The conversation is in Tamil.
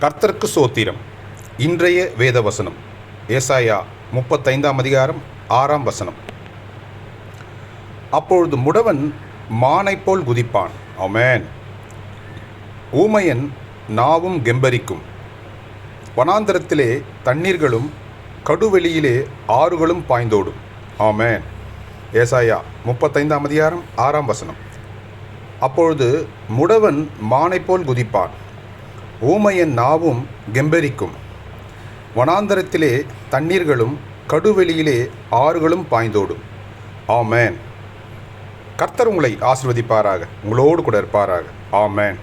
கர்த்தருக்கு சோத்திரம். இன்றைய வேத வசனம் ஏசாயா முப்பத்தைந்தாம் அதிகாரம் ஆறாம் வசனம். அப்பொழுது முடவன் மானைப் போல் குதிப்பான். அமேன் ஊமையன் நாவும் கெம்பரிக்கும். வனாந்தரத்திலே தண்ணீர்களும் கடுவெளியிலே ஆறுகளும் பாய்ந்தோடும். ஆமேன். ஏசாயா முப்பத்தைந்தாம் அதிகாரம் ஆறாம் வசனம். அப்பொழுது முடவன் மானைப் போல் குதிப்பான். ஊமையன் நாவும் கெம்பரிக்கும். வனாந்தரத்திலே தண்ணீர்களும் கடுவெளியிலே ஆறுகளும் பாய்ந்தோடும். ஆமேன். கர்த்தர் உங்களை ஆசிர்வதிப்பாராக. உங்களோடு கூட இருப்பாராக. ஆமேன்.